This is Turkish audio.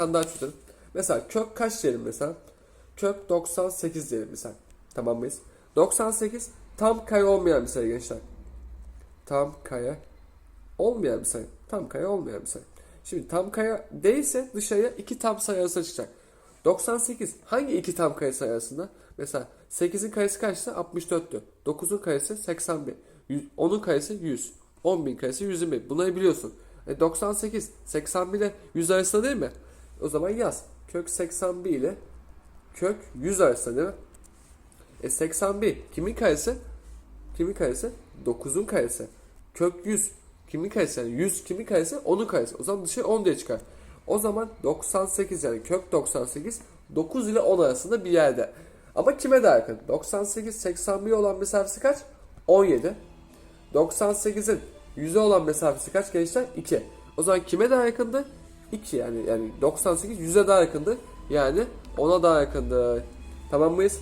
tane daha çözelim. Mesela kök kaç diyelim mesela? Kök 98 diyelim mesela. Tamam mıyız? 98 tam kare olmayan bir sayı gençler. Tam kare olmayan bir sayı. Tam kare olmayan bir sayı. Şimdi tam kare değilse dışarıya iki tam sayı arasında çıkacak. 98 hangi iki tam kare sayı arasında? Mesela 8'in karesi kaçsa 64'tü. 9'un karesi 81. 100 10'un karesi 100. 10.000 karesi 120. Bunları biliyorsun. E 98 81 ile 100 arasında değil mi? O zaman yaz. Kök 81 ile kök 100 arasında değil mi? E 81 kimin karesi? Kimin karesi? 9'un karesi. Kök 100 kimin karesi? Yani 100 kimin karesi? 10'un karesi. O zaman dışarı 10 diye çıkar. O zaman 98 yani kök 98 9 ile 10 arasında bir yerde. Ama kime daha yakın? 98 81 olan mesafesi kaç? 17. 98'in 100'e olan mesafesi kaç gençler? 2. O zaman kime daha yakındı? 2 yani yani 98 100'e daha yakındı. Yani 10'a daha yakındı. Tamam mıyız?